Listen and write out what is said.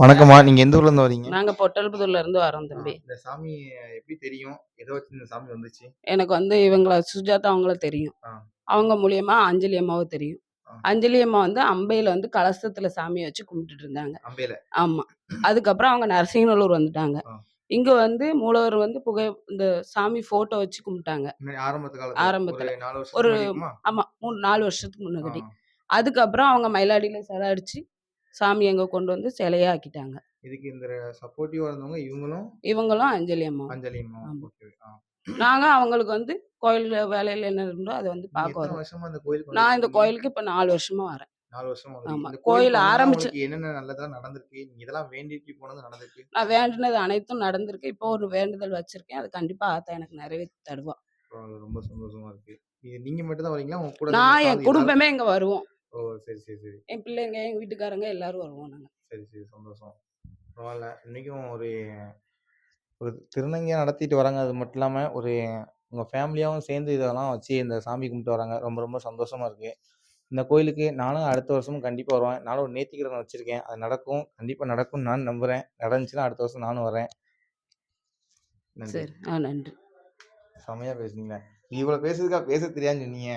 வணக்கம்மா நீங்க எந்த ஊர்ல இருந்து வரீங்க? நாங்க பொட்டல்புதூர்ல இருந்து வரோம் தம்பி. இந்த சாமி எப்படி தெரியும்? எதை வச்சு இந்த சாமி வந்துச்சு. எனக்கு வந்து இவங்கள சுஜாதா அவங்கள தெரியும். அவங்க மூலியமா அஞ்சலி அம்மாவை தெரியும். அஞ்சலி அம்மா வந்து அம்பையில வந்து கலசத்துல சாமியை வச்சு கும்பிட்டுட்டு இருந்தாங்க. அம்பையில. ஆமா. அதுக்கப்புறம் அவங்க நரசிங்கநல்லூர் வந்துட்டாங்க. இங்க வந்து மூலவர் வந்து புகை இந்த சாமி போட்டோ வச்சு கும்பிட்டாங்க. முன்னாடி ஆரம்பத்து காலத்துல ஆரம்பத்துல. ஒரு? ஆமா மூணு நாலு வருஷத்துக்கு முன்னாடி. அதுக்கப்புறம் அவங்க மயிலாடியில சிலை அடிச்சு சாமி எங்க கொண்டு வந்து சிலையா ஆக்கிட்டாங்க. இதுக்கு இந்த சப்போர்ட்டிவா இருந்தவங்க இவங்களும் இவங்களும் அஞ்சலி அம்மா. அஞ்சலி அம்மா. ஆமா. ஓகே ஆ. நாங்க அவங்களுக்கு வந்து கோயில் வேலையில என்ன இருந்தோ அதை வந்து பார்க்க வரோம். நான் இந்த? கோயிலுக்கு இப்ப நாலு வருஷமா வரேன். நாலு வருஷமா கோயில் ஆரம்பிச்சு- என்னென்ன நல்லதா நடந்திருக்கு? இதெல்லாம் வேண்டிட்டு போனது நடந்திருக்கு? நான் வேண்டினது அனைத்தும் நடந்திருக்கு. இப்போ ஒரு வேண்டுதல் வச்சிருக்கேன். அது கண்டிப்பா ஆத்தா எனக்கு நிறைவேற்றி தருவா. பரவாயில்ல, ரொம்ப சந்தோஷமா இருக்கு. நீங்க மட்டும் தான் வரீங்களா நான் என் குடும்பமே இங்க வருவோம்? ஓ சரி சரி சரி. என் பிள்ளைங்க எங்க வீட்டுக்காரங்க எல்லாரும் வருவோம் நாங்க. சரி சரி சந்தோஷம். பரவாயில்ல. இன்னைக்கும் ஒரு ஒரு திருநங்கையாக நடத்திட்டு வராங்க. அது மட்டும் இல்லாமல் ஒரு உங்கள் ஃபேமிலியாகவும் சேர்ந்து இதெல்லாம் வச்சு இந்த சாமி கும்பிட்டு வராங்க. ரொம்ப ரொம்ப சந்தோஷமா இருக்கு. இந்த கோயிலுக்கு நானும் அடுத்த வருஷமும் கண்டிப்பாக வருவேன். நானும் ஒரு நேர்த்திக்கடன் வச்சுருக்கேன். அது நடக்கும். கண்டிப்பாக நடக்கும்னு நான் நம்புகிறேன் நடந்துச்சுன்னா அடுத்த வருஷம் நானும் வரேன். நன்றி. சரி. ஆ நன்றி. செமையாக பேசுனீங்க இவ்வளோ பேசுறதுக்கா பேச தெரியாதுன்னு சொன்னீங்க.